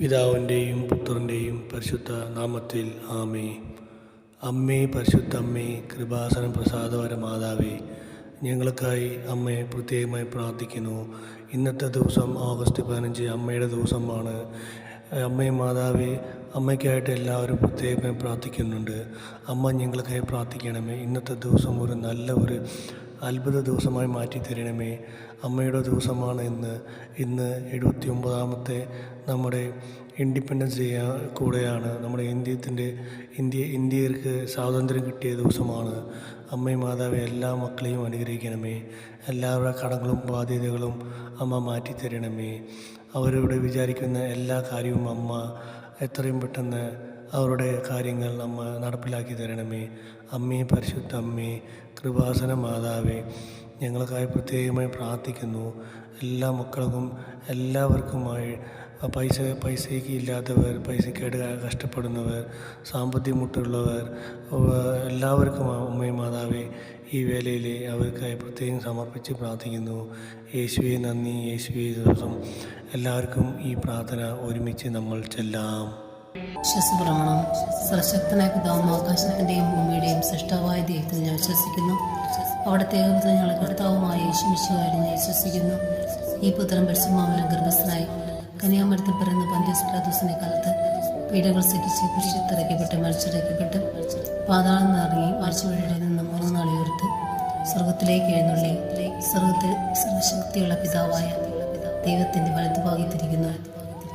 പിതാവിന്റെയും പുത്രന്റെയും പരിശുദ്ധ നാമത്തിൽ ആമേ അമ്മേ പരിശുദ്ധ അമ്മേ കൃപാസനം പ്രസാദവര മാതാവേ ഞങ്ങൾക്കായി അമ്മയെ പ്രത്യേകമായി പ്രാർത്ഥിക്കുന്നു. ഇന്നത്തെ ദിവസം ഓഗസ്റ്റ് പതിനഞ്ച് അമ്മയുടെ ദിവസമാണ്. അമ്മേ മാതാവേ അമ്മയ്ക്കായിട്ട് എല്ലാവരും പ്രത്യേകമായി പ്രാർത്ഥിക്കുന്നുണ്ട്. അമ്മ ഞങ്ങൾക്കായി പ്രാർത്ഥിക്കണമേ. ഇന്നത്തെ ദിവസം ഒരു നല്ല ഒരു അത്ഭുത ദിവസമായി മാറ്റി തരണമേ. അമ്മയുടെ ദിവസമാണ് ഇന്ന്. ഇന്ന് എഴുപത്തി ഒമ്പതാമത്തെ നമ്മുടെ ഇൻഡിപെൻഡൻസ് ഡേ കൂടെയാണ്. നമ്മുടെ ഇന്ത്യത്തിന്റെ ഇന്ത്യ ഇന്ത്യർക്ക് സ്വാതന്ത്ര്യം കിട്ടിയ ദിവസമാണ്. അമ്മയും മാതാവേ എല്ലാ മക്കളെയും അനുഗ്രഹിക്കണമേ. എല്ലാവരുടെ കടങ്ങളും ബാധ്യതകളും അമ്മ മാറ്റി തരണമേ. അവരിവിടെ വിചാരിക്കുന്ന എല്ലാ കാര്യവും അമ്മ എത്രയും പെട്ടെന്ന് അവരുടെ കാര്യങ്ങൾ അമ്മ നടപ്പിലാക്കി തരണമേ. അമ്മേ പരിശുദ്ധ അമ്മേ കൃപാസന മാതാവേ ഞങ്ങൾക്കായി പ്രത്യേകമായി പ്രാർത്ഥിക്കുന്നു. എല്ലാ മക്കൾക്കും എല്ലാവർക്കുമായി പൈസ പൈസയ്ക്ക് ഇല്ലാത്തവർ പൈസക്കേട് കഷ്ടപ്പെടുന്നവർ സാമ്പത്തിക മുട്ടുള്ളവർ എല്ലാവർക്കും അമ്മയും മാതാവേ ഈ വേലയിൽ അവർക്കായി പ്രത്യേകം സമർപ്പിച്ച് പ്രാർത്ഥിക്കുന്നു. യേശുവെ നന്ദി. യേശുവെ ദിവസം. എല്ലാവർക്കും ഈ പ്രാർത്ഥന ഒരുമിച്ച് നമ്മൾ ചെല്ലാം. വിശ്വസപ്രമാണം സർശക്തനായ പിതാവും ആകാശത്തിന്റെയും ഭൂമിയുടെയും സൃഷ്ടവായ ദൈവത്തിൽ ഞാൻ വിശ്വസിക്കുന്നു. അവിടുത്തെ ഏകപുത്രൻ ഞങ്ങളുടെ കർത്താവുമായ യേശുമിശുകാരി ഞാൻ വിശ്വസിക്കുന്നു. ഈ പുത്രൻ പരിശുമാമലം ഗർഭസ്ഥനായി കന്യാമരത്തിൽ പിറന്ന പന്ത്യസ്പ്ലാദൂസിനെ കാലത്ത് പീഡകൾ സഹിച്ച് കുരിശത്തിറക്കപ്പെട്ട് മരിച്ചിറക്കപ്പെട്ട് പാതാളം നിറങ്ങി ആഴ്ചവഴിയുടെ നിന്ന് മൂന്ന് സ്വർഗത്തിലേക്ക് എഴുന്നള്ളി. സ്വർഗത്തിൽ സർവശക്തിയുള്ള പിതാവായ ദൈവത്തിന്റെ വലതുഭാഗത്തിരിക്കുന്നു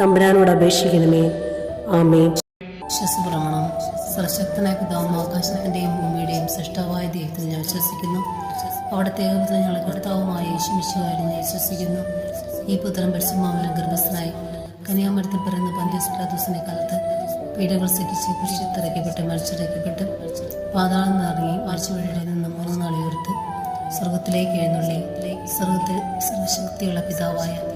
തമ്പുരാനോട് അപേക്ഷിക്കണമേ. ആമേ വിശ്വസപ്രമാണം. സർശക്തനായ പിതാവും ആകാശത്തിന്റെയും ഭൂമിയുടെയും സൃഷ്ടവായ ദൈവത്തിൽ ഞാൻ വിശ്വസിക്കുന്നു. അവിടുത്തെ ഞങ്ങളുടെ കർത്താവുമായ യേശുമിശുകാരി ഞാൻ വിശ്വസിക്കുന്നു. ഈ പുത്രൻ പരിശുമാമലം ഗർഭസ്ഥനായി കനിയാമരത്തിൽ പിറന്ന പന്ത്യസ്പ്രാദോസിനെ കാലത്ത് പീഡകൾ സഹിച്ച് കുരിശിത്തിറക്കപ്പെട്ട് മരിച്ചിറക്കപ്പെട്ട് പാതാളം നിറങ്ങി മരിച്ചുവഴിയിൽ നിന്ന് മൂന്ന് സ്വർഗത്തിലേക്ക് എഴുന്നള്ളി. സ്വർഗത്തിൽ സർവശക്തിയുള്ള പിതാവായ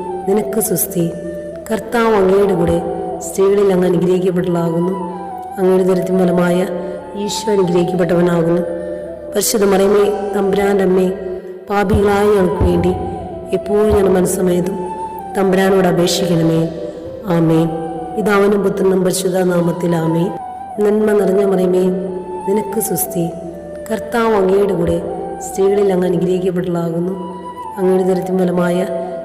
നിനക്ക് സുസ്തി കർത്താവ് അങ്ങയുടെ കൂടെ സ്ത്രീകളിൽ അങ്ങ് അനുഗ്രഹിക്കപ്പെട്ടതാകുന്നു അങ്ങയുടെ ദരത്തിൻ ഫലമായ ഈശോ അനുഗ്രഹിക്കപ്പെട്ടവനാകുന്നു. പരിശുദ്ധ മറിയമേ തമ്പുരാന്റെ അമ്മേ പാപികളായ ഞങ്ങൾക്ക് വേണ്ടി എപ്പോഴും ഞാൻ മനസ്സമയതും തമ്പുരാനോട് അപേക്ഷിക്കണമേ. ആമേ ഇതാവനും പുത്രനും പരിശുദ്ധ നാമത്തിൽ ആമേ നന്മ നിറഞ്ഞ മറിയമേ നിനക്ക് സുസ്തി കർത്താവ് അങ്ങയുടെ കൂടെ സ്ത്രീകളിൽ അങ്ങ് അനുഗ്രഹിക്കപ്പെട്ടതാകുന്നു അങ്ങയുടെ ദരത്തിൻ ഫലമായ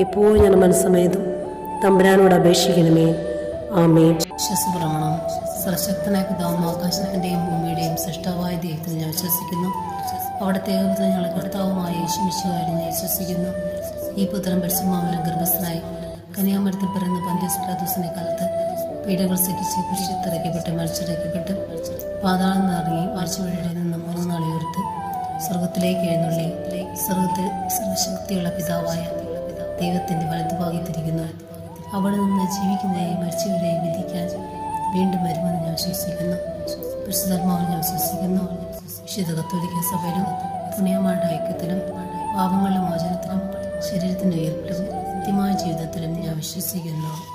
എപ്പോഴും ഞാൻ മനസ്സമേതും തമ്പുരാനോട് അപേക്ഷിക്കണമേ. ആമേ വിശ്വസപ്രമാണം. സർശക്തനായ പിതാവും ആകാശത്തിന്റെയും ഭൂമിയുടെയും സൃഷ്ടാവായ ദൈവത്തിൽ ഞാൻ വിശ്വസിക്കുന്നു. അവിടുത്തെ ഏകപുത്രൻ ഞങ്ങളെ കർത്താവുമായ യേശുമിശുകാരും ഞാൻ വിശ്വസിക്കുന്നു. ഈ പുത്രം പരിശുമാമലം ഗർഭസ്ഥനായി കന്യാമരത്തിൽ പിറന്ന പന്ത്യസ്പ്രാദോസിനെ കാലത്ത് പീഡകൾ സഹിച്ച് കുരിശിത്തിറക്കപ്പെട്ട് മരിച്ചിറക്കപ്പെട്ട് പാതാളം നിറങ്ങി മരിച്ചവരുടെ നിന്ന് മൂന്ന് നാളെ സ്വർഗത്തിലേക്ക് എഴുന്നള്ളി. സ്വർഗത്തിൽ സർവശക്തിയുള്ള പിതാവായ ദൈവത്തിന്റെ വലതുഭാഗത്തിരിക്കുന്നു. അവിടെ നിന്ന് ജീവിക്കുന്നവരെയും മരിച്ചവരെയും വിധിക്കാൻ വീണ്ടും വരുമെന്ന് ഞാൻ വിശ്വസിക്കുന്നു. പരിശുദ്ധാത്മാവിൽ ഞാൻ വിശ്വസിക്കുന്നു. വിശുദ്ധ കത്തോലിക്ക സഭയിലും പുണ്യമാരുടെ ഐക്യത്തിലും പാപങ്ങളുടെ മോചനത്തിലും ശരീരത്തിന്റെ ഉയർപ്പിലും കൃത്യമായ ജീവിതത്തിലും ഞാൻ വിശ്വസിക്കുന്നു.